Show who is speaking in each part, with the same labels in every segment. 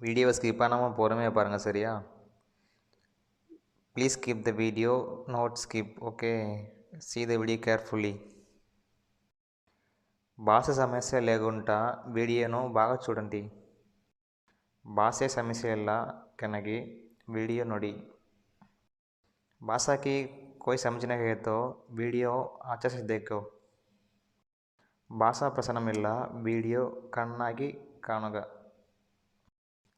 Speaker 1: வீடியோவை ஸ்கிப் பண்ணாமல் பொறுமையாக பாருங்கள் சரியா please keep the video not skip okay see the video carefully భాష సమస్య లేకుండా వీడియోను బాగా చూడండి ಭಾಷೆ ಸಮಸ್ಯೆ ಇಲ್ಲ ಕನಗಿ ವಿಡಿಯೋ ನೋಡಿ भाषा की कोई समझ नहीं है तो वीडियो अच्छे से देखो ಭಾಷಾ ಪ್ರಸನ್ನಮಿಲ್ಲ ವಿಡಿಯೋ ಕಣ್ಣಾಗಿ ಕಾಣುಗ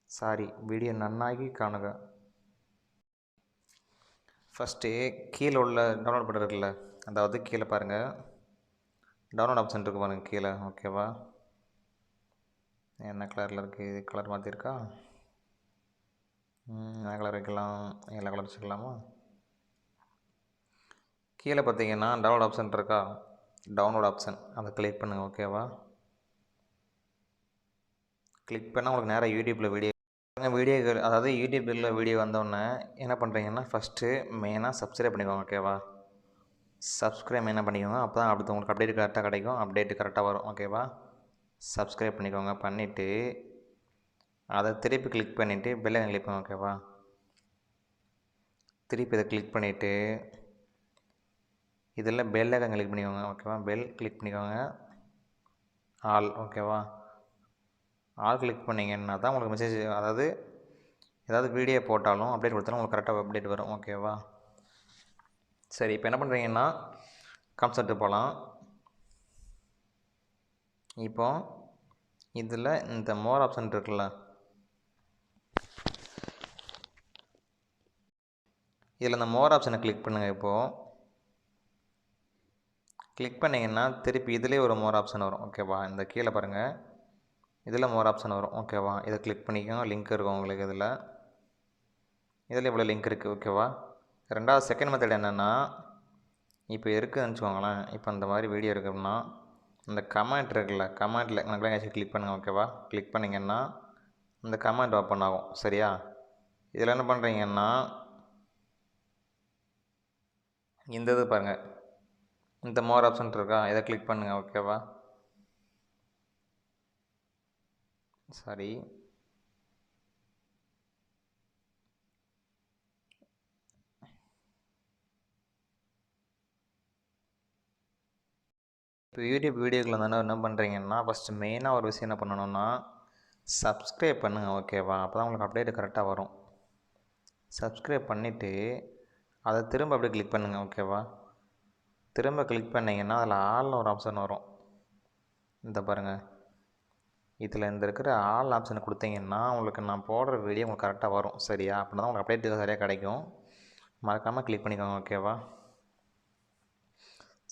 Speaker 1: சாரி வீடியோ நன்னாகி காணுங்க. ஃபஸ்ட்டு கீழே உள்ள டவுன்லோட் பட்டன் இருக்குல்ல அதாவது கீழே பாருங்கள் டவுன்லோட் ஆப்ஷன் இருக்கு பாருங்கள் கீழே ஓகேவா என்ன கலரில் இருக்குது இது கலர் மாற்றிருக்கா என்ன கலர் வைக்கலாம் எல்லா கலர் வச்சுக்கலாமா? கீழே பார்த்தீங்கன்னா டவுன்லோட் ஆப்ஷன் இருக்கா? டவுன்லோட் ஆப்ஷன் அதை கிளிக் பண்ணுங்கள் ஓகேவா கிளிக் பண்ணால் உங்களுக்கு நேராக யூடியூப்பில் வீடியோ வீடியோக்கள் அதாவது யூடியூப்பில் வீடியோ வந்தோடனே என்ன பண்ணுறீங்கன்னா ஃபஸ்ட்டு மெயினாக சப்ஸ்கிரைப் பண்ணிக்கோங்க ஓகேவா சப்ஸ்கிரைப் மெயினாக பண்ணிக்கோங்க அப்போ தான் அடுத்து உங்களுக்கு அப்டேட் கரெக்டாக கிடைக்கும் அப்டேட் கரெக்டாக வரும் ஓகேவா சப்ஸ்கிரைப் பண்ணிக்கோங்க பண்ணிவிட்டு அதை திருப்பி கிளிக் பண்ணிவிட்டு பெல்லைக்கன் கிளிக் பண்ணுங்க ஓகேவா திருப்பி இதை கிளிக் பண்ணிவிட்டு இதில் பெல்லை கிளிக் பண்ணிக்கோங்க ஓகேவா பெல் கிளிக் பண்ணிக்கோங்க. ஆல் ஓகேவா ஆல் கிளிக் பண்ணிங்கன்னா தான் உங்களுக்கு மெசேஜ் அதாவது ஏதாவது வீடியோ போட்டாலும் அப்டேட் கொடுத்தாலும் உங்களுக்கு கரெக்டாக அப்டேட் வரும். ஓகேவா சரி இப்போ என்ன பண்ணுறீங்கன்னா கான்செப்ட் போகலாம் இப்போ இதில் இந்த மோர் ஆப்ஷன் இருக்குல்ல? இதில் இந்த மோர் ஆப்ஷனை கிளிக் பண்ணுங்கள் இப்போது கிளிக் பண்ணிங்கன்னா திருப்பி இதிலே ஒரு மோர் ஆப்ஷன் வரும். ஓகேவா இந்த கீழே பாருங்கள் இதில் மோர் ஆப்ஷன் வரும். ஓகேவா இதை கிளிக் பண்ணிக்கோங்க. லிங்க் இருக்கும் உங்களுக்கு இதில். இதில் இவ்வளோ லிங்க் இருக்குது ஓகேவா ரெண்டாவது செகண்ட் மெத்தட் என்னென்னா இப்போ இருக்குதுன்னு வச்சுக்கோங்களேன். இப்போ இந்த மாதிரி வீடியோ இருக்குன்னா இந்த கமெண்ட் இருக்குல்ல கமெண்ட்டில் எனக்கு கிளிக் பண்ணுங்கள் ஓகேவா கிளிக் பண்ணிங்கன்னா இந்த கமெண்ட் ஓப்பன் ஆகும். சரியா? இதில் என்ன பண்ணுறீங்கன்னா இந்த இது பாருங்கள் இந்த மோர் ஆப்ஷன் இருக்கா? இதை கிளிக் பண்ணுங்கள் ஓகேவா சாரி. இப்போ யூடியூப் வீடியோக்குள்ள தானே என்ன பண்ணுறீங்கன்னா ஃபஸ்ட்டு மெயினாக ஒரு விஷயம் என்ன பண்ணணும்னா சப்ஸ்கிரைப் பண்ணுங்கள் ஓகேவா அப்போ தான் உங்களுக்கு அப்டேட் கரெக்டாக வரும். சப்ஸ்கிரைப் பண்ணிவிட்டு அதை திரும்ப அப்படியே கிளிக் பண்ணுங்கள் ஓகேவா திரும்ப கிளிக் பண்ணிங்கன்னா அதில் ஆல்னு ஒரு ஆப்ஷன் வரும். இந்த பாருங்கள் இதில் இந்த இருக்கிற ஆல் ஆப்ஷனை கொடுத்தீங்கன்னா உங்களுக்கு நான் போடுற வீடியோ உங்களுக்கு கரெக்டாக வரும். சரியா? அப்படின்னா தான் உங்களுக்கு அப்டேட் சரியாக கிடைக்கும். மறக்காமல் கிளிக் பண்ணிக்கோங்க ஓகேவா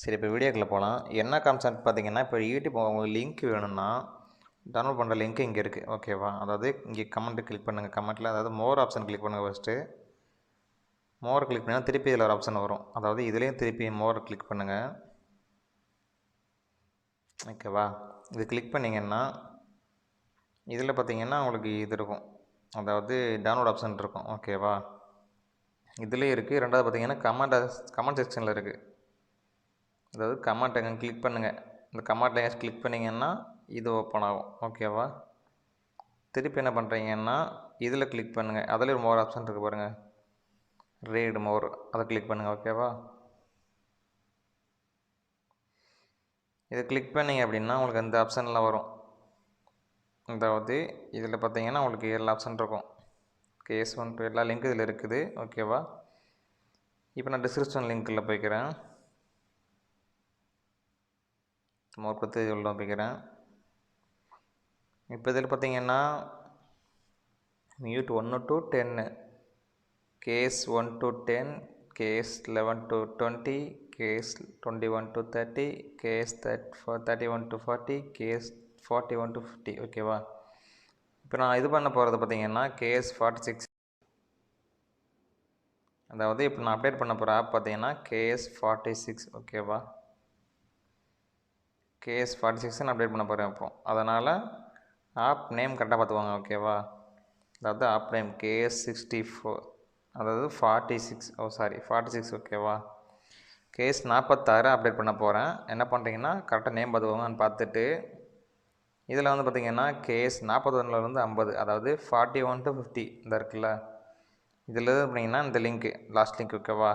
Speaker 1: சரி இப்போ வீடியோக்குள்ளே போகலாம் என்ன கான்செப்ட் பார்த்தீங்கன்னா இப்போ யூடியூப் உங்களுக்கு லிங்க் வேணும்னா டவுன்லோட் பண்ணுற லிங்க் இங்கே இருக்குது ஓகேவா அதாவது இங்கே கமெண்ட்டு கிளிக் பண்ணுங்கள் கமெண்ட்டில் அதாவது மோர் ஆப்ஷன் கிளிக் பண்ணுங்கள் ஃபஸ்ட்டு மோர் கிளிக் பண்ணால் திருப்பி இதில் ஒரு ஆப்ஷன் வரும். அதாவது இதுலேயும் திருப்பி மோர் கிளிக் பண்ணுங்கள் ஓகேவா இது கிளிக் பண்ணிங்கன்னா இதில் பார்த்தீங்கன்னா உங்களுக்கு இது இருக்கும். அதாவது டவுன்லோட் ஆப்ஷன் இருக்கும். ஓகேவா இதுலேயும் இருக்குது ரெண்டாவது பார்த்தீங்கன்னா கமெண்ட் கமெண்ட் செக்ஷனில் இருக்குது அதாவது கமெண்ட் எங்கே கிளிக் பண்ணுங்கள் இந்த கமெண்ட் எங்கே கிளிக் பண்ணிங்கன்னா இது ஓப்பன் ஆகும். ஓகேவா திருப்பி என்ன பண்ணுறீங்கன்னா இதில் கிளிக் பண்ணுங்கள் அதில் ஒரு மோர் ஆப்ஷன் இருக்குது பாருங்கள் ரீட் மோர் அதை கிளிக் பண்ணுங்கள் ஓகேவா இதை கிளிக் பண்ணிங்க அப்படின்னா உங்களுக்கு அந்த ஆப்ஷன்லாம் வரும். அதாவது இதில் பார்த்தீங்கன்னா உங்களுக்கு ஏழு ஆப்ஷன் இருக்கும். கேஸ் ஒன் டூ எல்லா லிங்க் இதில் இருக்குது. ஓகேவா இப்போ நான் டிஸ்கிரிப்ஷன் லிங்க்கில் போய்க்கிறேன். மோர் பத்து உள்ள போய்க்கிறேன். இப்போ இதில் பார்த்தீங்கன்னா மியூட் ஒன்று to ten KS one to ten KS eleven to twenty KS twenty one to thirty KS third thirty one to forty KS forty one to fifty ஓகேவா இப்போ நான் இது பண்ண போகிறது பார்த்தீங்கன்னா கேஎஸ் ஃபார்ட்டி சிக்ஸ் அதாவது இப்போ நான் அப்டேட் பண்ண போகிற ஆப் பார்த்தீங்கன்னா கேஎஸ் ஃபார்ட்டி சிக்ஸ் ஓகேவா கேஎஸ் ஃபார்ட்டி சிக்ஸ் அப்டேட் பண்ண போகிறேன் இப்போ. அதனால் ஆப் நேம் கரெக்டாக பார்த்துவாங்க ஓகேவா அதாவது app name KS sixty four அதாவது forty six oh sorry forty six ஓகேவா கேஸ் நாற்பத்தாறு அப்டேட் பண்ண போகிறேன் என்ன பண்ணுறீங்கன்னா கரெக்டாக நேம் பார்த்துக்கோங்கன்னு பார்த்துட்டு இதில் வந்து பார்த்திங்கன்னா கேஸ் நாற்பத்தொன்னுலேருந்து ஐம்பது அதாவது ஃபார்ட்டி ஒன் டு ஃபிஃப்டி இந்த இருக்குல்ல. இதில் இது பண்ணிங்கன்னா இந்த லிங்க்கு லாஸ்ட் லிங்க் ஓகேவா?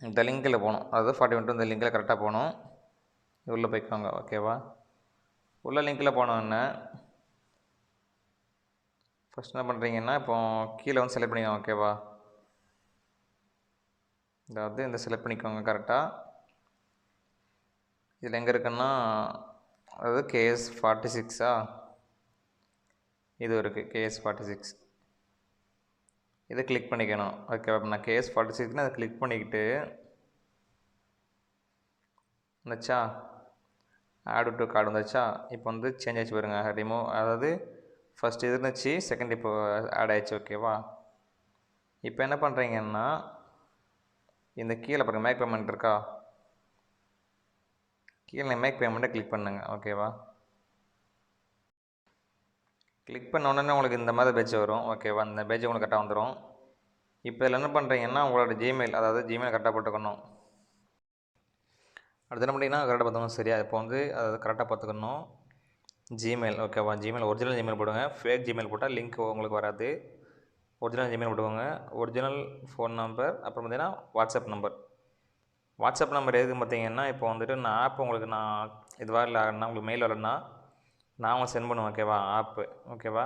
Speaker 1: இந்த லிங்கில் போகணும். அதாவது ஃபார்ட்டி ஒன் டு இந்த லிங்கில் கரெக்டாக போகணும். உள்ளே போய்க்கோங்க ஓகேவா? உள்ள லிங்கில் போனோன்னே ஃபஸ்ட் என்ன பண்ணுறீங்கன்னா இப்போ கீழே வந்து செலக்ட் பண்ணிக்கோங்க ஓகேவா? அதாவது இந்த செலக்ட் பண்ணிக்கோங்க கரெக்டாக இதில் எங்கே இருக்குன்னா அதாவது கேஎஸ் ஃபார்ட்டி சிக்ஸா? இது இருக்குது கேஎஸ் ஃபார்ட்டி சிக்ஸ். இதை கிளிக் பண்ணிக்கணும். ஓகே நான் கேஎஸ் ஃபார்ட்டி சிக்ஸ்னு அதை கிளிக் பண்ணிக்கிட்டு வந்துச்சா? ஆடு டு கார்டு வந்துச்சா? இப்போ வந்து சேஞ்ச் ஆச்சு பாருங்க ரிமூவ் அதாவது ஃபஸ்ட் இது இருந்துச்சு செகண்ட் இப்போ ஆட் ஆயிடுச்சு ஓகேவா இப்போ என்ன பண்ணுறீங்கன்னா இந்த கீழே பாருங்கள் மேக் பேமெண்ட் இருக்கா? கீழே மேக் பேமெண்ட்டை கிளிக் பண்ணுங்க. ஓகேவா கிளிக் பண்ண உடனே உங்களுக்கு இந்த மாதிரி பேஜ் வரும். ஓகேவா இந்த பேஜ் உங்களுக்கு கரெக்டாக வந்துடும் இப்போ இதில் என்ன பண்ணுறீங்கன்னா உங்களோட ஜிமெயில் அதாவது ஜிமெயில் கரெக்டாக போட்டுக்கணும். அடுத்து என்ன பண்ணிங்கன்னா கரெக்டாக பார்த்துக்கணும். சரியா? இப்போ வந்து அதாவது கரெக்டாக பார்த்துக்கணும். ஜிமெயில் ஓகேவா ஜிமெயில் ஒரிஜினல் ஜிமெயில் போடுங்க. ஃபேக் ஜிமெயில் போட்டால் லிங்க் உங்களுக்கு வராது. ஒரிஜினல் ஜிமெயில் போட்டுக்கோங்க. ஒரிஜினல் ஃபோன் நம்பர் அப்புறம் பார்த்தீங்கன்னா வாட்ஸ்அப் நம்பர் வாட்ஸ்அப் நம்பர் எதுக்கு பார்த்தீங்கன்னா இப்போ வந்துட்டு நான் ஆப் உங்களுக்கு நான் இதுவாக இல்லைன்னா உங்களுக்கு மெயில் வரலன்னா நான் உங்களுக்கு சென்ட் பண்ணுவேன் ஓகேவா ஆப்பு ஓகேவா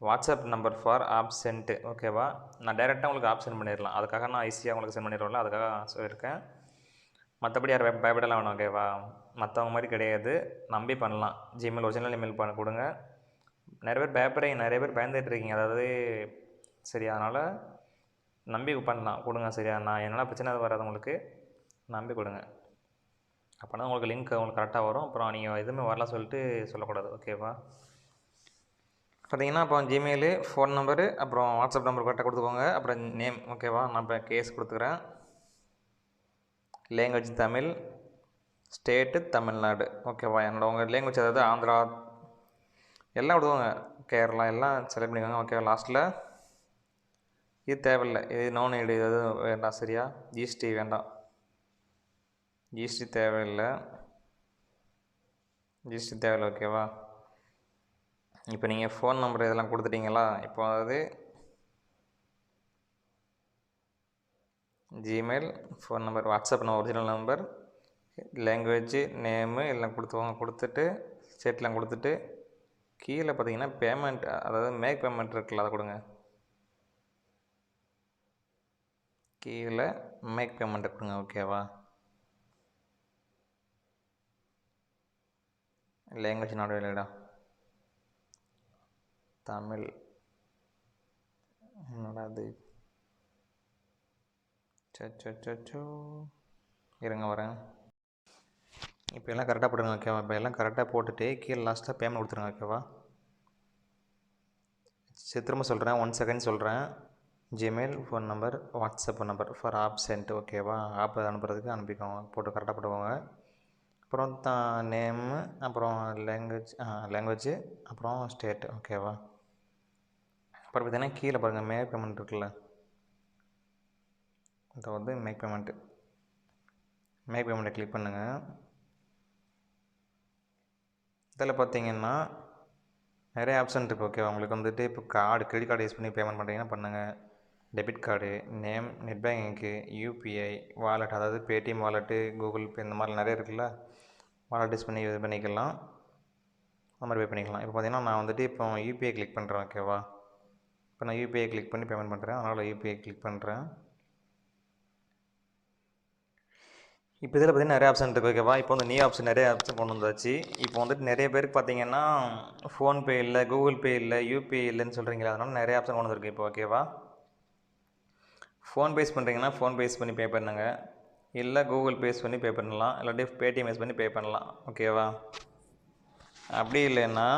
Speaker 1: WhatsApp number for app send ஓகேவா நான் டைரெக்டாக உங்களுக்கு ஆப் சென்ட் பண்ணிடலாம். அதுக்காக நான் ஈஸியாக உங்களுக்கு சென்ட் பண்ணிடுவேன்ல அதுக்காக சொல்லியிருக்கேன். மற்றபடி யார் பயப்படலாம் வேணும் ஓகேவா மற்றவங்க மாதிரி கிடையாது. நம்பி பண்ணலாம். ஜிமெயில் ஒரிஜினல் இமெயில் பண்ண கொடுங்க. நிறைய பேர் பயப்படுறீங்க நிறைய பேர் பயந்துட்டு இருக்கீங்க. அதாவது சரி அதனால் நம்பி பண்ணலாம். கொடுங்க சரியா? நான் என்னென்ன பிரச்சனை அது வராது உங்களுக்கு. நம்பி கொடுங்க. அப்போனா உங்களுக்கு லிங்க் உங்களுக்கு கரெக்டாக வரும். அப்புறம் நீங்கள் எதுவுமே வரல சொல்லிட்டு சொல்லக்கூடாது. ஓகேவா பார்த்தீங்கன்னா அப்புறம் ஜிமெயிலு ஃபோன் நம்பரு அப்புறம் வாட்ஸ்அப் நம்பர் கரெக்டாக கொடுத்துக்கோங்க. அப்புறம் நேம் ஓகேவா நான் இப்போ கேஸ் கொடுத்துக்கிறேன். Language Tamil state Tamil Nadu. ஓகேவா என்னோட உங்கள் லேங்குவேஜ் அதாவது ஆந்திரா எல்லாம் விடுவாங்க கேரளா எல்லாம் செலக்ட் பண்ணிக்கோங்க. ஓகேவா லாஸ்ட்டில் இது தேவையில்லை. இது நோன் ஐடி இது வேண்டாம். சரியா? ஜிஎஸ்டி வேண்டாம். ஜிஎஸ்டி தேவையில்லை. ஜிஎஸ்டி தேவையில்லை ஓகேவா இப்போ நீங்கள் ஃபோன் நம்பர் இதெல்லாம் கொடுத்துட்டீங்களா? இப்போ அதாவது ஜிமெயில் ஃபோன் நம்பர் வாட்ஸ்அப் நம்ம ஒரிஜினல் நம்பர் லாங்குவேஜ் நேமு எல்லாம் கொடுத்துவாங்க கொடுத்துட்டு ஸ்டேட்லாம் கொடுத்துட்டு கீழே பார்த்தீங்கன்னா பேமெண்ட் அதாவது மேக் பேமெண்ட் இருக்குல்ல அதை கொடுங்க. கீழே மேக் பேமெண்ட் கொடுங்க ஓகேவா லேங்குவேஜ் நாடு இல்லைடா தமிழ். என்னடா அது சச்சோ இருங்க வரேன். இப்போ எல்லாம் கரெக்டாக போட்டுருங்க ஓகேவா இப்போ எல்லாம் கரெக்டாக போட்டுட்டு கீழே லாஸ்ட்டாக பேமெண்ட் கொடுத்துருங்க ஓகேவா சரி திரும்ப சொல்கிறேன் ஒன் செகண்ட் சொல்கிறேன் Gmail phone number WhatsApp number for app send ஓகேவா ஆப் அனுப்புறதுக்கு அனுப்பிக்கோங்க போட்டு கரெக்டாக போட்டுக்கோங்க. அப்புறம் த நேமு அப்புறம் லாங்குவேஜ் லாங்குவேஜ் அப்புறம் ஸ்டேட்டு ஓகேவா அப்புறம் பார்த்தீங்கன்னா கீழே பாருங்கள் மே பேமெண்ட் இருக்குல்ல? இதை வந்து மேக் பேமெண்ட்டு மேக் பேமெண்ட்டை கிளிக் பண்ணுங்கள் இதில் பார்த்தீங்கன்னா நிறைய ஆப்ஷன் இருக்குது ஓகேவா உங்களுக்கு வந்துட்டு இப்போ கார்டு கிரெடிட் கார்டு யூஸ் பண்ணி பேமெண்ட் பண்ணுறீங்கன்னா பண்ணுங்கள் டெபிட் கார்டு நேம் நெட் பேங்கிங்க்கு யூபிஐ வாலெட் அதாவது பேடிஎம் வாலெட்டு கூகுள் பே இந்த மாதிரி நிறைய இருக்குல்ல? வாலெட் பண்ணி இது பண்ணிக்கலாம். அந்த மாதிரி பே பண்ணிக்கலாம். இப்போ பார்த்தீங்கன்னா நான் வந்துட்டு இப்போ யூபிஐ கிளிக் பண்ணுறேன் ஓகேவா இப்போ நான் யூபிஐ கிளிக் பண்ணி பேமெண்ட் பண்ணுறேன் அதனால் யூபிஐ கிளிக் பண்ணுறேன் இப்போ இதில் பார்த்தீங்கன்னா நிறைய ஆப்ஷன் இருக்குது ஓகேவா இப்போ வந்து நியூ ஆப்ஷன் நிறைய ஆப்ஷன் கொண்டு வந்தாச்சு. இப்போ வந்துட்டு நிறைய பேருக்கு பார்த்தீங்கன்னா ஃபோன்பே இல்லை கூகுள் பே இல்லை யூபிஐ இல்லைன்னு சொல்கிறீங்களா அதனால் நிறைய ஆப்ஷன் கொண்டு வந்திருக்கு இப்போ ஓகேவா ஃபோன் பேஸ் பண்ணுறீங்கன்னா ஃபோன் பேஸ் பண்ணி பே பண்ணுங்கள் இல்லை கூகுள் பேஸ் பண்ணி பே பண்ணலாம். இல்லாட்டி பேடிஎம் யூஸ் பண்ணி பே பண்ணலாம். ஓகேவா அப்படி இல்லைன்னா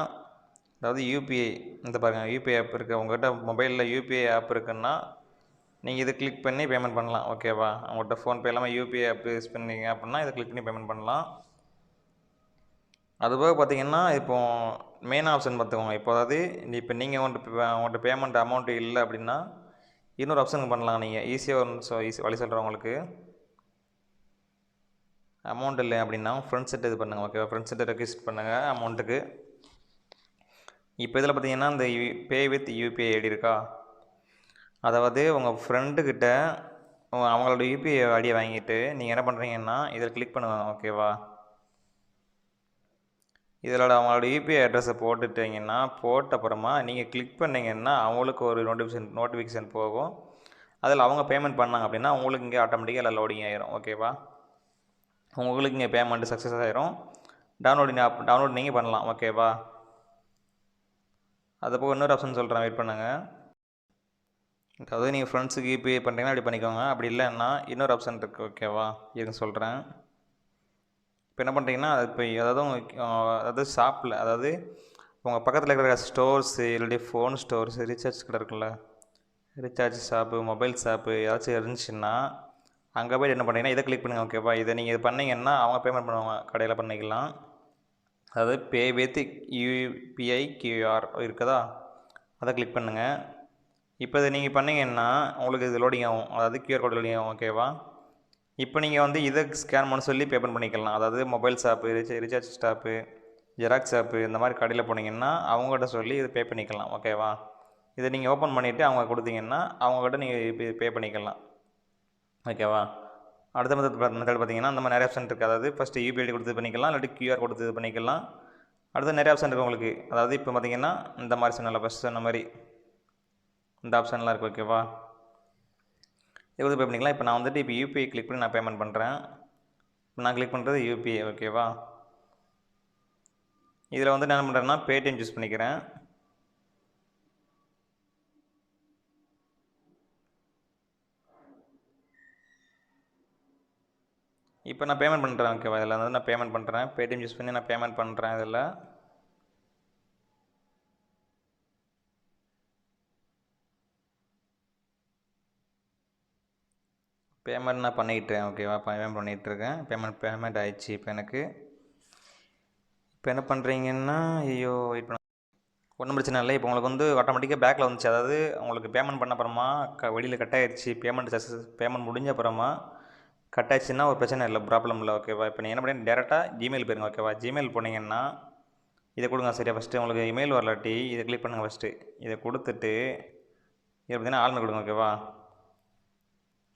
Speaker 1: அதாவது யூபிஐ இந்த பாருங்கள் யூபிஐ ஆப் இருக்குது உங்கள்கிட்ட மொபைலில் யூபிஐ ஆப் இருக்குன்னா நீங்கள் இதை கிளிக் பண்ணி பேமெண்ட் பண்ணலாம். ஓகேவா உங்கள்கிட்ட ஃபோன்பே இல்லாமல் யூபிஐ ஆப் யூஸ் பண்ணீங்க அப்படின்னா இதை கிளிக் பண்ணி பேமெண்ட் பண்ணலாம். அதுபோக பார்த்தீங்கன்னா இப்போ மெயின் ஆப்ஷன் பார்த்துக்கோங்க. இப்போ அதாவது இப்போ நீங்கள் உங்கள்கிட்ட உங்கள்கிட்ட பேமெண்ட் அமௌண்ட்டு இல்லை அப்படின்னா இன்னொரு ஆப்ஷனுக்கு பண்ணலாம் நீங்கள் ஈஸியாக ஒன்று சொ ஈஸி வழி சொல்கிறேன் உங்களுக்கு. அமௌண்ட் இல்லை அப்படின்னா ஃப்ரெண்ட்ஸ் இது பண்ணுங்கள் ஓகேவா ஃப்ரெண்ட்ஸ் செட்டை ரெக்வஸ்ட் பண்ணுங்கள் அமௌண்ட்டுக்கு இப்போ இதில் பார்த்தீங்கன்னா இந்த பே வித் யூபிஐ ஐடி இருக்கா? அதாவது உங்கள் ஃப்ரெண்டுக்கிட்ட அவங்களோட யூபிஐ ஐடியை வாங்கிட்டு நீங்கள் என்ன பண்ணுறீங்கன்னா இதில் கிளிக் பண்ணுவாங்க ஓகேவா இதில் அவங்களோட யூபிஐ அட்ரஸை போட்டுட்டீங்கன்னா போட்ட அப்புறமா நீங்கள் கிளிக் பண்ணிங்கன்னா அவங்களுக்கு ஒரு நோட்டிஃபிகேஷன் நோட்டிஃபிகேஷன் போகும். அதில் அவங்க பேமெண்ட் பண்ணாங்க அப்படின்னா உங்களுக்கு இங்கே ஆட்டோமேட்டிக்காக எல்லாம் லோடிங் ஆயிரும் ஓகேவா உங்களுக்கு இங்கே பேமெண்ட்டு சக்ஸஸ் ஆகிரும் டவுன்லோடிங் ஆப் டவுன்லோட் நீங்கள் பண்ணலாம். ஓகேவா அதை போக இன்னொரு ஆப்ஷன் சொல்கிறேன் வெயிட் பண்ணுங்கள் அதாவது நீங்கள் ஃப்ரெண்ட்ஸுக்கு பே பண்ணுறீங்கன்னா அப்படி பண்ணிக்கோங்க. அப்படி இல்லைன்னா இன்னொரு ஆப்ஷன் இருக்குது ஓகேவா இதுன்னு சொல்கிறேன் இப்போ என்ன பண்ணுறீங்கன்னா அது இப்போ அதாவது அதாவது ஷாப்பில் அதாவது உங்கள் பக்கத்தில் இருக்கிற ஸ்டோர்ஸு இல்லாட்டி ஃபோன் ஸ்டோர்ஸ் ரீசார்ஜ் கடை இருக்குல்ல? ரீசார்ஜ் ஷாப்பு மொபைல் ஷாப்பு ஏதாச்சும் இருந்துச்சுன்னா அங்கே போய் என்ன பண்ணுறீங்கன்னா இதை கிளிக் பண்ணுங்கள் ஓகேவா இதை நீங்கள் இது பண்ணிங்கன்னா அவங்க பேமெண்ட் பண்ணுவாங்க. கடையில் பண்ணிக்கலாம். அதாவது பே வித் யூபிஐ கியூஆர் இருக்குதா? அதை கிளிக் பண்ணுங்கள் இப்போ இதை நீங்கள் பண்ணிங்கன்னா உங்களுக்கு இது லோடிங் ஆகும். அதாவது கியூஆர் கோட் லோடிங் ஆகும் ஓகேவா இப்போ நீங்கள் வந்து இதை ஸ்கேன் பண்ண சொல்லி பேமெண்ட் பண்ணிக்கலாம். அதாவது mobile shop recharge recharge Xerox shop இந்த மாதிரி கடையில் போனீங்கன்னா அவங்ககிட்ட சொல்லி இது பே பண்ணிக்கலாம் ஓகேவா இதை நீங்கள் ஓப்பன் பண்ணிவிட்டு அவங்க கொடுத்தீங்கன்னா அவங்ககிட்ட நீங்கள் பே பண்ணிக்கலாம். ஓகேவா அடுத்த மெத்தட் மெத்தட் பார்த்தீங்கன்னா அந்த மாதிரி நிறைய ஆப்ஷன் இருக்குது அதாவது ஃபஸ்ட்டு யூபிஐடி கொடுத்து பண்ணிக்கலாம் இல்லாட்டி கியூஆர் கொடுத்து இது பண்ணிக்கலாம். அடுத்து நிறைய ஆப்ஷன் இருக்குது உங்களுக்கு. அதாவது இப்போ பார்த்தீங்கன்னா இந்த மாதிரி சொன்னல ஃபஸ்ட் சொன்ன மாதிரி இந்த ஆப்ஷன்லாம் இருக்குது ஓகேவா இது வந்து பே பண்ணிக்கலாம். இப்போ நான் வந்துட்டு இப்போ யூபிஐ கிளிக் பண்ணி நான் பேமெண்ட் பண்ணுறேன் இப்போ நான் கிளிக் பண்ணுறது யூபிஐ ஓகேவா இதில் வந்து நான் என்ன பண்ணுறேன்னா பேடிஎம் சூஸ் பண்ணிக்கிறேன். இப்போ நான் பேமெண்ட் பண்ணுறேன் ஓகேவா இதில் வந்து நான் பேமெண்ட் பண்ணுறேன் பேடிஎம் யூஸ் பண்ணி நான் பேமெண்ட் பண்ணுறேன் இதில். பேமெண்ட் நான் பண்ணிக்கிட்டேன் ஓகேவா பேமெண்ட் பண்ணிகிட்ருக்கேன் பேமெண்ட் பேமெண்ட் ஆயிடுச்சு இப்போ எனக்கு. இப்போ என்ன பண்ணுறீங்கன்னா ஐயோ இப்போ ஒன்றும் பிரச்சனை இல்லை. இப்போ உங்களுக்கு வந்து ஆட்டோமேட்டிக்காக பேக்கில் வந்துச்சு. அதாவது உங்களுக்கு பேமெண்ட் பண்ண அப்புறமா க வெளியில் கட் ஆயிடுச்சு. பேமெண்ட் சக்ஸஸ் பேமெண்ட் முடிஞ்ச அப்புறமா கட் ஒரு பிரச்சனை இல்லை ப்ராப்ளம் இல்லை ஓகேவா இப்போ நீங்கள் என்ன பண்ணி டேரெக்டாக ஜிமெயில் போயிருங்க ஓகேவா ஜிமெயில் போனீங்கன்னா இதை கொடுங்க சரியா? ஃபஸ்ட்டு உங்களுக்கு இமெயில் வரலாட்டி இதை கிளிக் பண்ணுங்கள் ஃபஸ்ட்டு இதை கொடுத்துட்டு இதை பார்த்தீங்கன்னா ஆள்மை கொடுங்க ஓகேவா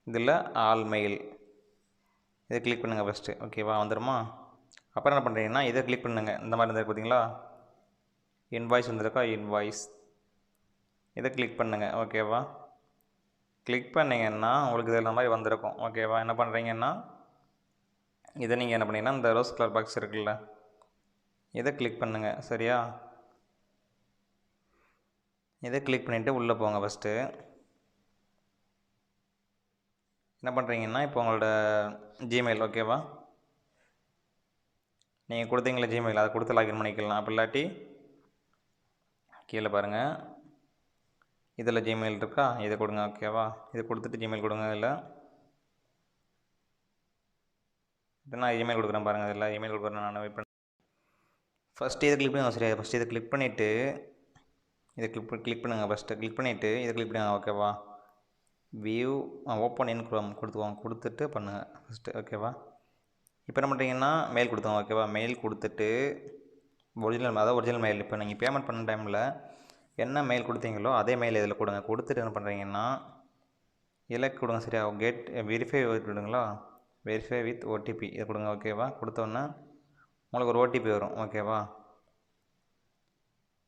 Speaker 1: இதில் ஆல் மெயில் இதை கிளிக் பண்ணுங்கள் ஃபஸ்ட்டு ஓகேவா வந்துடுமா அப்புறம் என்ன பண்ணுறீங்கன்னா இதை கிளிக் பண்ணுங்கள் இந்த மாதிரி இருந்தது பார்த்தீங்களா இன்வாய்ஸ் வந்திருக்கா? இன்வாய்ஸ் இதை கிளிக் பண்ணுங்கள் ஓகேவா கிளிக் பண்ணிங்கன்னா உங்களுக்கு இதில் மாதிரி வந்திருக்கும். ஓகேவா என்ன பண்ணுறீங்கன்னா இதை நீங்கள் என்ன பண்ணீங்கன்னா இந்த ரோஸ் கலர் பாக்ஸ் இருக்குல்ல இதை கிளிக் பண்ணுங்கள் சரியா? இதை கிளிக் பண்ணிவிட்டு உள்ளே போங்க ஃபஸ்ட்டு என்ன பண்ணுறீங்கன்னா இப்போ உங்களோட ஜிமெயில் ஓகேவா நீங்கள் கொடுத்தீங்களா ஜிமெயில் அதை கொடுத்து லாகின் பண்ணிக்கலாம். அப்படி இல்லாட்டி கீழே பாருங்கள் இதில் ஜிமெயில் இருக்கா? இதை கொடுங்க ஓகேவா இதை கொடுத்துட்டு ஜிமெயில் கொடுங்க இதில் இது நான் இமெயில் கொடுக்குறேன் பாருங்கள் இதில் இமெயில் கொடுக்குறேன் நான் வெயிட் பண்ண ஃபஸ்ட்டு இதை கிளிக் பண்ணுங்க சரியா? ஃபஸ்ட்டு இதை கிளிக் பண்ணிவிட்டு இதை கிளிக் கிளிக் பண்ணுங்கள் ஃபஸ்ட்டு கிளிக் பண்ணிவிட்டு இதை கிளிக் பண்ணுங்கள் ஓகேவா வியூ ஓப்பன் இன் குரோம் கொடுத்துட்டு பண்ணுங்கள் ஃபஸ்ட்டு ஓகேவா இப்போ என்ன பண்ணுறீங்கன்னா மெயில் கொடுத்துங்க ஓகேவா மெயில் கொடுத்துட்டு ஒரிஜினல் அதாவது ஒரிஜினல் மெயில் இப்போ நீங்கள் பேமெண்ட் பண்ண டைமில் என்ன மெயில் கொடுத்தீங்களோ அதே மெயில் இதில் கொடுங்க. கொடுத்துட்டு என்ன பண்ணுறீங்கன்னா இலக்கு கொடுங்க சரியா? கெட் வெரிஃபை விடுங்களா? வெரிஃபை வித் ஓடிபி இதை கொடுங்க ஓகேவா கொடுத்தோன்னே உங்களுக்கு ஒரு ஓடிபி வரும் ஓகேவா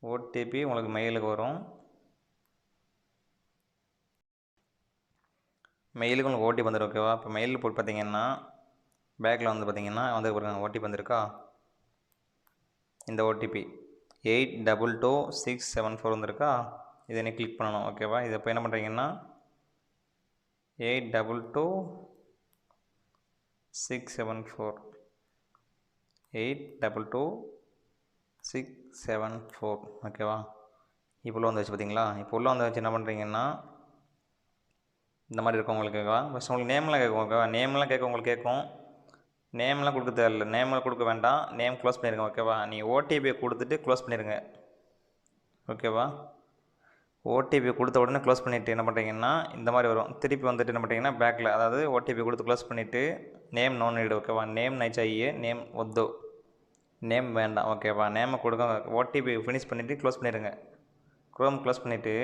Speaker 1: ஓடிபி உங்களுக்கு மெயிலுக்கு வரும். மெயிலுக்கு உங்களுக்கு ஓடிபி வந்துடும் ஓகேவா இப்போ மெயில் போட்டு பார்த்தீங்கன்னா பேக்கில் வந்து பார்த்தீங்கன்னா வந்து பாருங்க ஓடிபி வந்திருக்கா? இந்த OTP eight double two six seven four வந்திருக்கா? இதை நீ கிளிக் பண்ணணும் ஓகேவா இதை இப்போ என்ன பண்ணுறீங்கன்னா eight double two six seven four. Eight double two six seven four ஓகேவா இப்போ உள்ள வந்துச்சு பார்த்தீங்களா? இப்போ உள்ள வந்து வச்சு என்ன பண்ணுறீங்கன்னா இந்த மாதிரி இருக்கும் உங்களுக்கு ஓகேவா ஃபஸ்ட் உங்களுக்கு நேம்லாம் கேட்கும் ஓகேவா நேம்லாம் கேட்க உங்களுக்கு கேட்கும். நேம்லாம் கொடுக்க தேவையில்ல. நேம்லாம் கொடுக்க வேண்டாம். நேம் க்ளோஸ் பண்ணிடுங்க ஓகேவா நீங்கள் ஓடிபியை கொடுத்துட்டு க்ளோஸ் பண்ணிடுங்க ஓகேவா ஓடிபி கொடுத்த உடனே க்ளோஸ் பண்ணிவிட்டு என்ன பண்ணுறீங்கன்னா இந்த மாதிரி வரும். திருப்பி வந்துட்டு என்ன பண்ணுறீங்கன்னா பேக்கில் அதாவது ஓடிபி கொடுத்து க்ளோஸ் பண்ணிவிட்டு நேம் நோன் நீடு ஓகேவா நேம் நைச்சாயே நேம் ஒத்து நேம் வேண்டாம் ஓகேவா நேமை கொடுங்க. ஓடிபி ஃபினிஷ் பண்ணிவிட்டு க்ளோஸ் பண்ணிடுங்க க்ரோம் க்ளோஸ் பண்ணிவிட்டு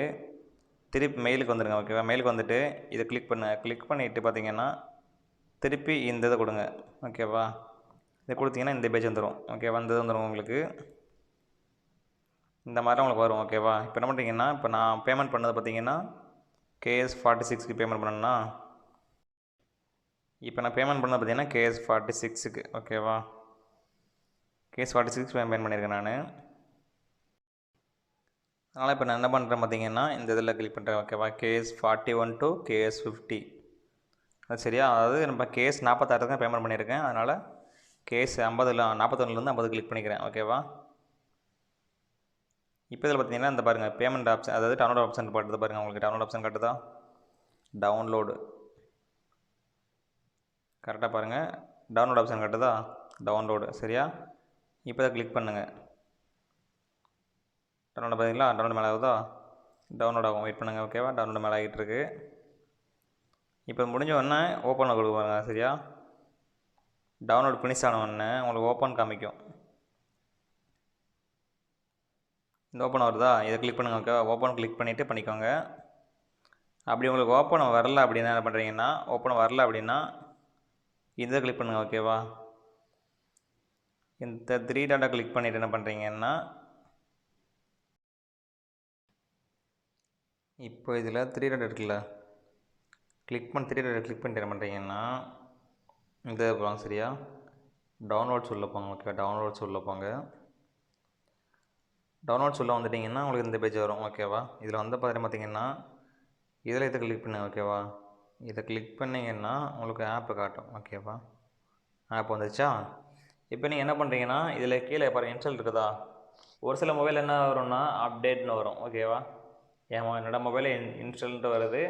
Speaker 1: திருப்பி மெயிலுக்கு வந்துடுங்க ஓகேவா மெயிலுக்கு வந்துட்டு இதை கிளிக் பண்ண கிளிக் பண்ணிவிட்டு பார்த்தீங்கன்னா திருப்பி இந்த இதை கொடுங்க. ஓகேவா இதை கொடுத்தீங்கன்னா இந்த பேஜ் வந்துடும் ஓகேவா இந்த இது வந்துடும் உங்களுக்கு. இந்த மாதிரி உங்களுக்கு வரும். ஓகேவா இப்போ என்ன பண்ணுறீங்கன்னா இப்போ நான் பேமெண்ட் பண்ணது பார்த்தீங்கன்னா கேஎஸ் ஃபார்ட்டி சிக்ஸ்க்கு பேமெண்ட் பண்ணேன்னா இப்போ நான் பேமெண்ட் பண்ணது பார்த்தீங்கன்னா கேஎஸ் ஃபார்ட்டி சிக்ஸுக்கு ஓகேவா கேஎஸ் ஃபார்ட்டி சிக்ஸ் பேமெண்ட் பண்ணியிருக்கேன் நான். அதனால் இப்போ நான் என்ன பண்ணுறேன் பார்த்தீங்கன்னா இந்த இதில் கிளிக் பண்ணுறேன் ஓகேவா KS forty one to KS fifty அது சரியா? அதாவது நம்ம கேஸ் நாற்பத்தாறுக்கு தான் பேமெண்ட் பண்ணியிருக்கேன். அதனால் கேஸ் ஐம்பதுல நாற்பத்தொன்னுலேருந்து ஐம்பது கிளிக் பண்ணிக்கிறேன். ஓகேவா இப்போ இதில் பார்த்தீங்கன்னா இந்த பாருங்கள் பேமெண்ட் ஆப்ஷன் அதாவது டவுன்லோட் ஆப்ஷன் காட்டுது பாருங்கள் உங்களுக்கு டவுன்லோட் ஆப்ஷன் காட்டுதா? டவுன்லோடு கரெக்டாக பாருங்கள் டவுன்லோட் ஆப்ஷன் காட்டுதா? டவுன்லோடு சரியா? இப்போ இதை கிளிக் பண்ணுங்கள் டவுன்லோட் பார்த்தீங்களா? டவுன்லோட் மேலே ஆகுதா? டவுன்லோட் ஆகும். வெயிட் பண்ணுங்கள் ஓகேவா டவுன்லோட் மேலே ஆகிட்டுருக்கு இப்போ முடிஞ்ச உடனே ஓப்பனில் கொடுப்பாங்க சரியா? டவுன்லோட் ஃபினிஷ் ஆன உடனே உங்களுக்கு ஓப்பன் காமிக்கும். இந்த ஓப்பன் வருதா? இதை கிளிக் பண்ணுங்க ஓகேவா ஓப்பன் கிளிக் பண்ணிவிட்டு பண்ணிக்கோங்க. அப்படி உங்களுக்கு ஓப்பன் வரல அப்படின்னா என்ன பண்ணுறீங்கன்னா ஓப்பன் வரல அப்படின்னா இதை கிளிக் பண்ணுங்கள் ஓகேவா இந்த த்ரீ டாட்டா கிளிக் பண்ணிவிட்டு என்ன பண்ணுறீங்கன்னா இப்போ இதில் த்ரீ டாட் இருக்குல்ல? கிளிக் பண்ணி த்ரீ கிளிக் பண்ணிட்டு என்ன பண்ணுறீங்கன்னா இந்த போகலாம் சரியா? டவுன்லோட்ஸ் உள்ள போங்க ஓகே டவுன்லோட்ஸ் உள்ள போங்க. டவுன்லோட்ஸ் உள்ள வந்துட்டிங்கன்னா உங்களுக்கு இந்த பேஜ் வரும் ஓகேவா இதில் வந்து பார்த்தீங்கன்னா இதில் இதை கிளிக் பண்ணுங்க ஓகேவா இதை கிளிக் பண்ணிங்கன்னா உங்களுக்கு ஆப்பு காட்டும் ஓகேவா ஆப் வந்துச்சா இப்போ நீங்கள் என்ன பண்ணுறீங்கன்னா இதில் கீழே பாருங்கள் இன்ஸ்டால் இருக்குதா? ஒரு சில மொபைல் என்ன வரும்னா அப்டேட்னு வரும் ஓகேவா ஏமா என்னோடய என்னோட மொபைலில் இன் இன்ஸ்டால்ட்டு வருது.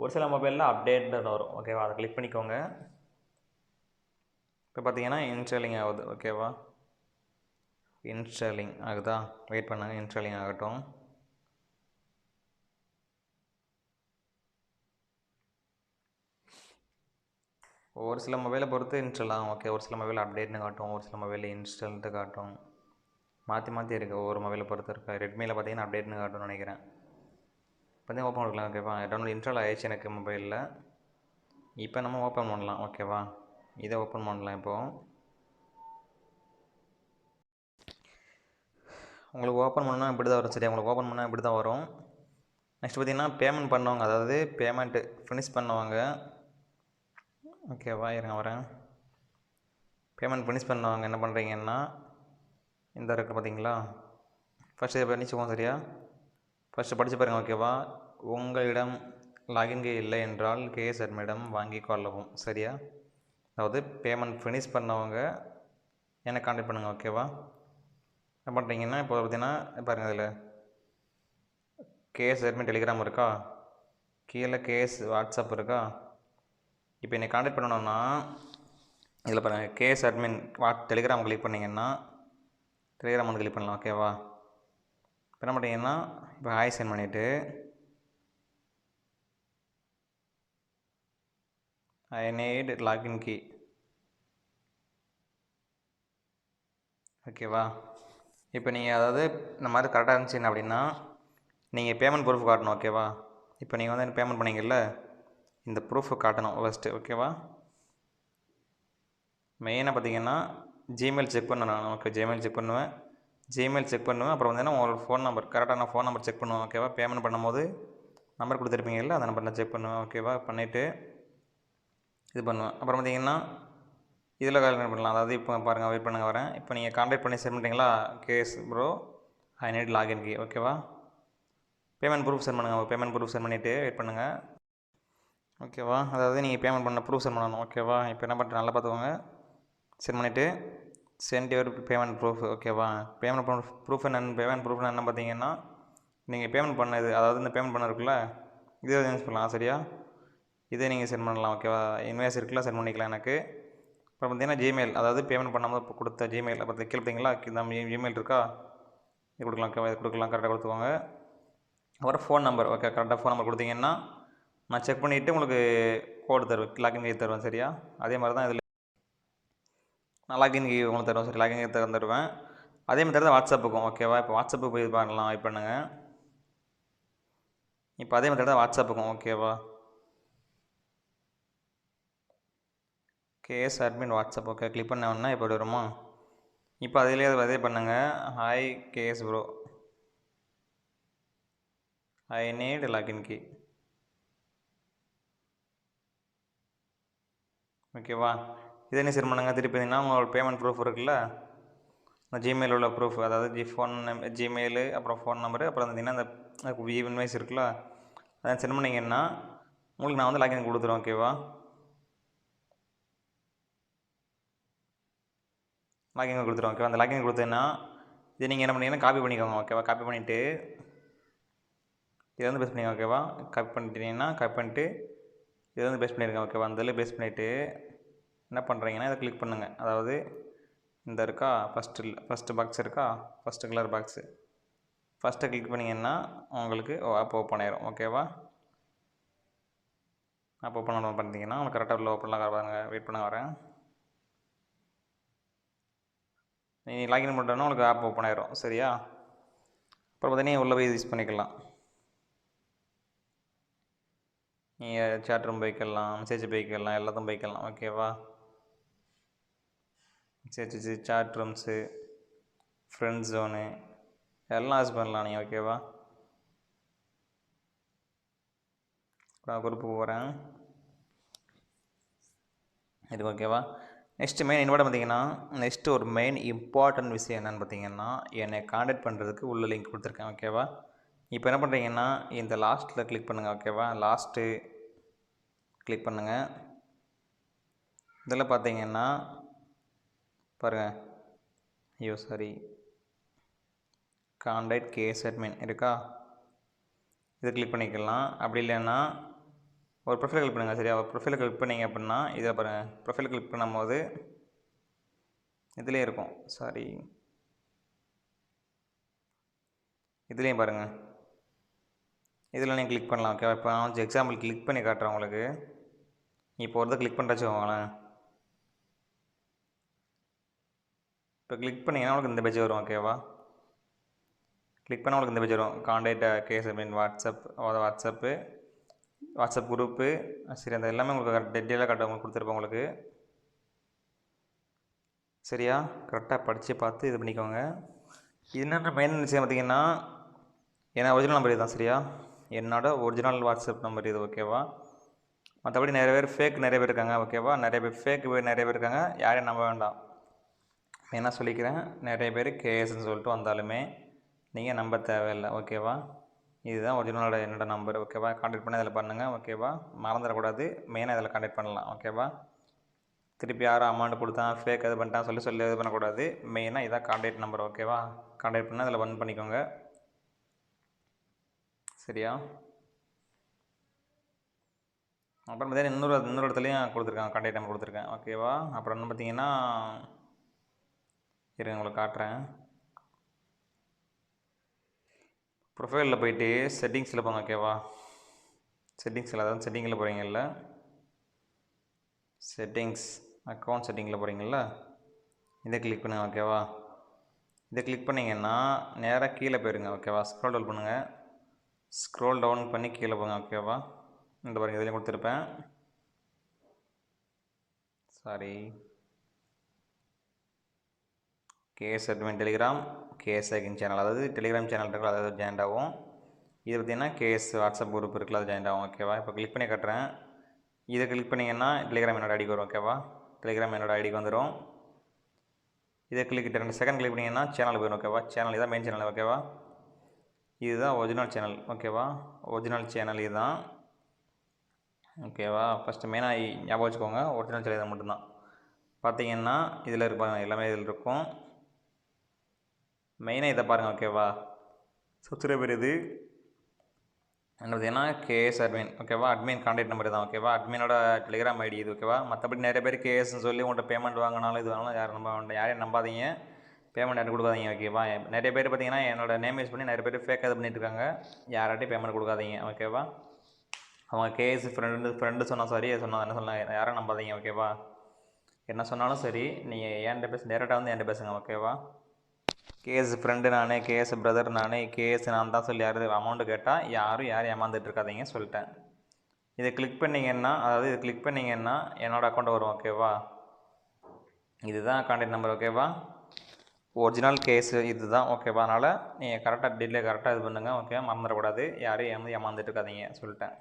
Speaker 1: ஒரு சில மொபைலில் அப்டேட்னு வரும். ஓகேவா அதை கிளிக் பண்ணிக்கோங்க. இப்போ பார்த்தீங்கன்னா இன்ஸ்டாலிங் ஆகுது. ஓகேவா இன்ஸ்டாலிங் ஆகுதா? வெயிட் பண்ணுங்க. இன்ஸ்டாலிங் ஆகட்டும். ஒரு சில மொபைலை பொறுத்து இன்ஸ்டால் ஆகும். ஓகே ஒரு சில மொபைல் அப்டேட்னு காட்டும். ஒரு சில மொபைல் இன்ஸ்டால்ட்டு காட்டும். மாற்றி மாற்றி இருக்குது ஒவ்வொரு மொபைலை பொறுத்து இருக்கு. ரெட்மியில் பார்த்தீங்கன்னா அப்டேட்னு காட்டும்னு நினைக்கிறேன். இப்போ ஓப்பன் கொடுக்கலாம் ஓகேவா டவுன்லோட் இன்ஸ்டால் ஆயிடுச்சு எனக்கு மொபைலில் இப்போ நம்ம ஓப்பன் பண்ணலாம். ஓகேவா இதை ஓப்பன் பண்ணலாம் இப்போது உங்களுக்கு ஓப்பன் பண்ணால் இப்படி தான் வரும். சரியா உங்களுக்கு ஓப்பன் பண்ணால் இப்படி தான் வரும். நெக்ஸ்ட் பார்த்தீங்கன்னா பேமெண்ட் பண்ணவங்க அதாவது பேமெண்ட்டு ஃபினிஷ் பண்ணவங்க. ஓகேவா இருங்க வரேன். பேமெண்ட் ஃபினிஷ் பண்ணவங்க என்ன பண்ணுறீங்கன்னா இந்த இருக்குது பார்த்தீங்களா? ஃபஸ்ட்டு பண்ணிச்சுக்கோங்க சரியா? ஃபஸ்ட்டு படித்து பாருங்கள் ஓகேவா உங்களிடம் லாகின் கே இல்லை என்றால் கேஎஸ் அட்மிடம் வாங்கி கொள்ளவும். சரியா? அதாவது பேமெண்ட் ஃபினிஷ் பண்ணவங்க என்னை காண்டாக்ட் பண்ணுங்கள் ஓகேவா என்ன பண்ணுறீங்கன்னா இப்போ பார்த்தீங்கன்னா பாருங்கள் இதில். கேஎஸ் அட்மிட் டெலிகிராம் இருக்கா? கீழே கேஎஸ் வாட்ஸ்அப் இருக்கா? இப்போ என்னை காண்டாக்ட் பண்ணணும்னா இதில் பாருங்கள் KS admin what Telegram click பண்ணிங்கன்னா டெலிகிராம் வந்து கிளிக் பண்ணலாம் ஓகேவா இப்போ என்ன பண்ணுறீங்கன்னா இப்போ ஹாய் சென்ட் பண்ணிவிட்டு ஐ நீட் லாகின் கீ ஓகேவா இப்போ நீங்கள் அதாவது இந்த மாதிரி கரெக்டாக இருந்துச்சுன்னு அப்படின்னா நீங்கள் பேமெண்ட் ப்ரூஃப் காட்டணும் ஓகேவா இப்போ நீங்கள் வந்து பேமெண்ட் பண்ணீங்கல்ல இந்த ப்ரூஃபை காட்டணும் ஃபஸ்ட்டு ஓகேவா மெயினாக பார்த்தீங்கன்னா ஜிமெயில் செக் பண்ண நான் ஓகே ஜிமெயில் செக் பண்ணுவேன். ஜிமெயில் செக் பண்ணுவேன். அப்புறம் பார்த்தீங்கன்னா உங்களோட ஃபோன் நம்பர் கரெக்டான ஃபோன் நம்பர் செக் பண்ணுவேன் ஓகேவா பேமெண்ட் பண்ணும்போது நம்பர் கொடுத்துருப்பீங்கல்ல அந்த நம்பர் நான் செக் பண்ணுவேன் ஓகேவா பண்ணிவிட்டு இது பண்ணுவேன். அப்புறம் பார்த்தீங்கன்னா இதில் கால்குலேட் பண்ணலாம். அதாவது இப்போ பாருங்கள் வெயிட் பண்ணுங்க வரேன். இப்போ நீங்கள் கான்டாக்ட் பண்ணி சென்ட் பண்ணுறீங்களா KS bro I need login key ஓகேவா பேமெண்ட் ப்ரூஃப் சென்ட் பண்ணுங்கள் பேமெண்ட் ப்ரூஃப் சென்ட் பண்ணிவிட்டு வெயிட் பண்ணுங்கள் ஓகேவா அதாவது நீங்கள் பேமெண்ட் பண்ண ப்ரூஃப் சென்ட் பண்ணணும் ஓகேவா இப்போ என்ன பண்ணுறேன் நல்லா பார்த்துக்கோங்க. சென்ட் பண்ணிவிட்டு சென்ட் யுவர் பேமெண்ட் ப்ரூஃப் ஓகேவா பேமெண்ட் ப்ரூஃப் ப்ரூஃப் என்ன பேமெண்ட் ப்ரூஃப் என்ன பார்த்தீங்கன்னா நீங்கள் பேமெண்ட் பண்ணது அதாவது இந்த பேமெண்ட் பண்ண இருக்குல்ல இதே பண்ணலாம் சரியா? இதே நீங்கள் சென்ட் பண்ணலாம் ஓகேவா இன்வாய்ஸ் இருக்குல்ல சென்ட் பண்ணிக்கலாம் எனக்கு. அப்புறம் பார்த்தீங்கன்னா ஜிமெயில் அதாவது பேமெண்ட் பண்ணாமல் இப்போ கொடுத்த ஜிமெயில் அப்போ கீழே பார்த்தீங்களா இந்த ஜிமெயில் இருக்கா? இது கொடுக்கலாம் ஓகேவா இது கொடுக்கலாம் கரெக்டாக கொடுத்துக்கோங்க. அப்புறம் ஃபோன் நம்பர் ஓகே கரெக்டாக ஃபோன் நம்பர் கொடுத்தீங்கன்னா நான் செக் பண்ணிவிட்டு உங்களுக்கு கோடு தருவேன் லாக்இன் கீ தருவேன் சரியா? அதே மாதிரி தான் இதில் நான் லாகின் கீ உங்களுக்கு தருவேன் சரி லாகின் கீ தருவேன் அதே மாதிரி தான் வாட்ஸ்அப்புக்கும் ஓகேவா இப்போ வாட்ஸ்அப்புக்கு போய் பண்ணலாம் வெயிட் பண்ணுங்கள் இப்போ அதே மாதிரி தான் வாட்ஸ்அப்புக்கும் ஓகேவா KS admin WhatsApp okay click பண்ணோன்னா இப்போ வருமா? இப்போ அதிலே அதே பண்ணுங்கள் hi KS bro I need login key ஓகேவா இதை என்ன சரி பண்ணுங்க? திருப்பி பார்த்தீங்கன்னா உங்களோட பேமெண்ட் ப்ரூஃப் இருக்குல்ல? அந்த ஜிமெயில் உள்ள ப்ரூஃப் அதாவது ஜி ஃபோன் ஜிமெயிலு அப்புறம் ஃபோன் நம்பரு அப்புறம் பார்த்தீங்கன்னா அந்த இன்வைஸ் இருக்குல்ல? அதை சென்ட் பண்ணிங்கன்னா உங்களுக்கு நான் வந்து லாகின் கொடுத்துருவேன் ஓகேவா லாகின் கொடுத்துருவோம் ஓகேவா அந்த லாகின் கொடுத்தீங்கன்னா இதை நீங்கள் என்ன பண்ணீங்கன்னா காப்பி பண்ணிக்கோங்க ஓகேவா காப்பி பண்ணிவிட்டு இதை வந்து பேஸ் பண்ணிக்கோங்க ஓகேவா காப்பி பண்ணிட்டீங்கன்னா காப்பி பண்ணிட்டு இதை வந்து பேஸ் பண்ணியிருக்கேன் ஓகேவா அந்த பேஸ் பண்ணிவிட்டு என்ன பண்ணுறீங்கன்னா இதை கிளிக் பண்ணுங்கள் அதாவது இந்த இருக்கா? ஃபஸ்ட்டு ஃபஸ்ட்டு பாக்ஸ் இருக்கா? First colour box first click பண்ணிங்கன்னா உங்களுக்கு ஆப் ஓப்பன் ஆயிரும். ஓகேவா ஆப் ஓப்பன் பண்ணிங்கன்னா உங்களுக்கு கரெக்டாக உள்ள ஓப்பன்லாம் பாருங்க. வெயிட் பண்ண வரேன். நீ லாகின் பண்ணிட்டோன்னா உங்களுக்கு ஆப் ஓப்பன் ஆயிரும். சரியா? அப்புறம் பார்த்தீங்கன்னா உள்ளே போய் யூஸ் பண்ணிக்கலாம். நீங்கள் சேட் ரூம் போய்க்கலாம் மெசேஜ் போய்க்கலாம் எல்லாத்தையும் போய்க்கலாம். ஓகேவா message chat rooms friend zone எல்லாம் யூஸ் பண்ணலாம் நீங்கள் ஓகேவா நான் குரூப்புக்கு போகிறேன் இது ஓகேவா நெக்ஸ்ட்டு மெயின் என்னோட பார்த்தீங்கன்னா நெக்ஸ்ட்டு ஒரு மெயின் இம்பார்ட்டன்ட் விஷயம் என்னென்னு பார்த்தீங்கன்னா என்னை காண்டாக்ட் பண்ணுறதுக்கு உள்ள லிங்க் கொடுத்துருக்கேன் ஓகேவா இப்போ என்ன பண்ணுறீங்கன்னா இந்த லாஸ்ட்டில் கிளிக் பண்ணுங்கள் ஓகேவா லாஸ்ட்டு கிளிக் பண்ணுங்கள் இதில் பார்த்தீங்கன்னா பாருங்கள் ஐயோ சாரி காண்டாக்ட் கேஸ் அட்மின் இருக்கா? இதை கிளிக் பண்ணிக்கலாம். அப்படி இல்லைன்னா ஒரு ப்ரொஃபைல் கிளிக் பண்ணுங்கள் சரியா? ஒரு ப்ரொஃபைல் கிளிக் பண்ணிங்க அப்படின்னா இதை பாருங்கள் ப்ரொஃபைல் கிளிக் பண்ணும்போது இதுலேயே இருக்கும். சாரி இதுலேயும் பாருங்கள் இதில் நீங்கள் கிளிக் பண்ணலாம். ஓகேவா? இப்போ நான் வந்து எக்ஸாம்பிள் கிளிக் பண்ணி காட்டுறேன் உங்களுக்கு. இப்போ ஒரு கிளிக் பண்ணுறச்சு வாங்களேன் இப்போ கிளிக் பண்ணிங்கன்னா உங்களுக்கு இந்த பேஜ் வரும் ஓகேவா கிளிக் பண்ணால் உங்களுக்கு இந்த பேஜ் வரும். Contact KS main WhatsApp WhatsApp WhatsApp group சரி அந்த எல்லாமே உங்களுக்கு டீட்டெயிலாக கரெக்டாக உங்களுக்கு கொடுத்துருப்போம் உங்களுக்கு. சரியா? கரெக்டாக படித்து பார்த்து இது பண்ணிக்கோங்க. இது என்னென்ன மெயின் விஷயம் பார்த்தீங்கன்னா ஏன்னா ஒரிஜினல் நம்பர் இதுதான் சரியா? என்னோட ஒரிஜினல் வாட்ஸ்அப் நம்பர் இது ஓகேவா மற்றபடி நிறைய பேர் ஃபேக் நிறைய பேர் இருக்காங்க ஓகேவா நிறைய பேர் ஃபேக் நிறைய பேர் இருக்காங்க. யாரையும் நம்ப வேண்டாம். என்ன சொல்லிக்கிறேன்? நிறைய பேர் கேஎஸ்ன்னு சொல்லிட்டு வந்தாலுமே நீங்கள் நம்ப தேவையில்லை. ஓகேவா இதுதான் ஒரிஜினலோட என்னோடய நம்பர் ஓகேவா காண்டாக்ட் பண்ணி அதில் பண்ணுங்கள் ஓகேவா மறந்துடக்கூடாது. மெயினாக இதில் காண்டாக்ட் பண்ணலாம். ஓகேவா திருப்பி யாரும் அமௌண்ட் கொடுத்தான் ஃபேக் இது பண்ணிட்டான் சொல்லி சொல்லி இது பண்ணக்கூடாது. மெயினாக இதான் காண்டாக்ட் நம்பர் ஓகேவா காண்டாக்ட் பண்ணால் அதில் ஒன் பண்ணிக்கோங்க. சரியா? அப்புறம் பார்த்தீங்கன்னா இன்னொரு இன்னொரு இடத்துலையும் கொடுத்துருக்காங்க. காண்டாக்ட் நம்பர் கொடுத்துருக்கேன். ஓகேவா அப்புறம் என்ன பார்த்தீங்கன்னா இரு உங்களுக்கு காட்டுறேன். ப்ரொஃபைலில் போயிட்டு செட்டிங்ஸில் போங்க ஓகேவா செட்டிங்ஸில் அதாவது செட்டிங்கில் போகிறீங்கல்ல செட்டிங்ஸ் அக்கௌண்ட் செட்டிங்கில் போகிறீங்கல்ல இதை கிளிக் பண்ணுங்கள் ஓகேவா இதை கிளிக் பண்ணிங்கன்னா நேராக கீழே போயிருங்க ஓகேவா ஸ்க்ரோல் டவுன் பண்ணுங்கள் ஸ்க்ரோல் டவுன் பண்ணி கீழே போங்க ஓகேவா இந்த பாருங்கள் இதில் கொடுத்துருப்பேன். Sorry KS admin Telegram KS ஐக்கின் channel. அதாவது டெலிகிராம் சேனல் இருக்குல்ல அதாவது ஜாயின் ஆகும். இது பார்த்திங்கன்னா கேஎஸ் வாட்ஸ்அப் குரூப் இருக்குல்ல அது ஜாயின் ஆகும் ஓகேவா இப்போ கிளிக் பண்ணி கட்டுறேன். இதை கிளிக் பண்ணிங்கன்னா டெலிகிராம் என்னோட ஐடிக்கு வரும் ஓகேவா டெலிகிராம் என்னோட ஐடிக்கு வந்துடும் இதை கிளிக் ரெண்டு செகண்ட் கிளிக் பண்ணிங்கன்னா சேனல் போயிடும் ஓகேவா சேனல் இதான் மெயின் சேனல் ஓகேவா இதுதான் ஒரிஜினல் சேனல் ஓகேவா ஒரிஜினல் சேனல் இதுதான். ஓகேவா ஃபஸ்ட்டு மெயினாக ஞாபகம் வச்சுக்கோங்க ஒரிஜினல் சேனல் இது மட்டும்தான். பார்த்தீங்கன்னா இதில் இருப்பாங்க எல்லாமே இதில் இருக்கும். மெயினாக இதை பாருங்கள் ஓகேவா சப்ஸ்கிரைபர் இது என்ன? பார்த்தீங்கன்னா கேஎஸ் அட்மின் ஓகேவா அட்மின் கான்டாக்ட் நம்பர் தான் ஓகேவா அட்மினோட டெலிகிராம் ஐடி இது ஓகேவா மற்றபடி நிறைய பேர் கேஎஸ்ன்னு சொல்லி உங்கள்கிட்ட பேமெண்ட் வாங்கினாலும் இது வாங்கினாலும் யாரும் நம்ப வேண்டாம். யாரையும் நம்பாதீங்க. பேமெண்ட் யாரும் கொடுக்காதீங்க ஓகேவா நிறைய பேர் பார்த்தீங்கன்னா என்னோட நேம் யூஸ் பண்ணி நிறைய பேர் ஃபேக்காக இது பண்ணிட்டு இருக்காங்க. யார்கிட்டையும் பேமெண்ட் கொடுக்காதீங்க ஓகேவா அவங்க கேஎஸ் ஃப்ரெண்டு ஃப்ரெண்டு சொன்னால் சரி சொன்னால் என்ன சொன்னா யாரும் நம்பாதீங்க ஓகேவா என்ன சொன்னாலும் சரி நீங்கள் என்கிட்ட பேச டேரெக்டாக வந்து என்கிட்ட பேசுங்க ஓகேவா கேஎஸ் ஃப்ரெண்டு நானே கேஎஸ் பிரதர் நானே கேஎஸ் நான் தான் சொல்லி யார் அமௌண்ட்டு கேட்டால் யாரும் யாரும் ஏமாந்துட்டு இருக்காதீங்க சொல்லிட்டேன். இதை கிளிக் பண்ணிங்கன்னா அதாவது இது கிளிக் பண்ணிங்கன்னா என்னோடய அக்கௌண்ட் வரும் ஓகேவா இதுதான் கான்டாக்ட் நம்பர் ஓகேவா ஒரிஜினல் கேஸு இது தான் ஓகேவா அதனால் நீங்கள் கரெக்டாக டீட்டெயிலே கரெக்டாக இது பண்ணுங்கள் ஓகே மறந்துடக்கூடாது. யாரையும் ஏமாந்து ஏமாந்துட்டு இருக்காதீங்க சொல்லிட்டேன்.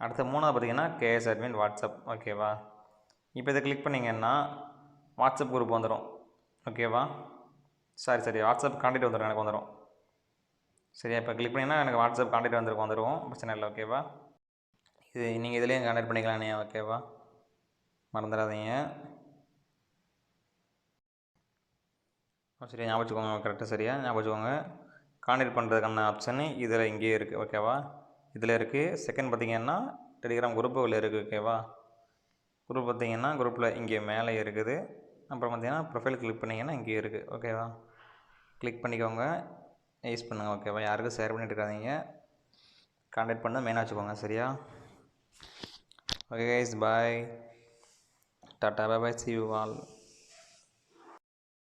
Speaker 1: அடுத்து மூணாவது பார்த்தீங்கன்னா கேஎஸ் அட்மின் வாட்ஸ்அப் ஓகேவா இப்போ இதை கிளிக் பண்ணிங்கன்னா வாட்ஸ்அப் குரூப் வந்துடும் ஓகேவா சரி சரி வாட்ஸ்அப் காண்டக்ட் வந்துடும் எனக்கு வந்துடும் சரியா? இப்போ கிளிக் பண்ணிங்கன்னா எனக்கு வாட்ஸ்அப் காண்டக்ட் வந்துருக்கும் வந்துடும் பிரச்சனை இல்லை ஓகேவா இது நீங்கள் இதுலேயும் கான்டாக்ட் பண்ணிக்கலாம் நீ ஓகேவா மறந்துடாதீங்க. சரி ஞாபகம் வச்சுக்கோங்க கரெக்டாக சரியா? ஞாபகம் வச்சுக்கோங்க. பண்ணுறதுக்கான ஆப்ஷனு இதில் இங்கேயே இருக்குது ஓகேவா இதில் இருக்குது செகண்ட் பார்த்தீங்கன்னா டெலிகிராம் குரூப்புகள் இருக்குது ஓகேவா குரூப் பார்த்தீங்கன்னா குரூப்பில் இங்கே மேலே இருக்குது. அப்புறம் பார்த்தீங்கன்னா ப்ரொஃபைல் கிளிக் பண்ணிங்கன்னா இங்கே இருக்குது ஓகேவா கிளிக் பண்ணிக்கோங்க. யூஸ் பண்ணுங்கள் ஓகேவா யாருக்கும் ஷேர் பண்ணிட்டு இருக்காதீங்க. கான்டாக்ட் பண்ணால் மெயினாக வச்சுக்கோங்க. சரியா? Okay guys bye tata bye see you all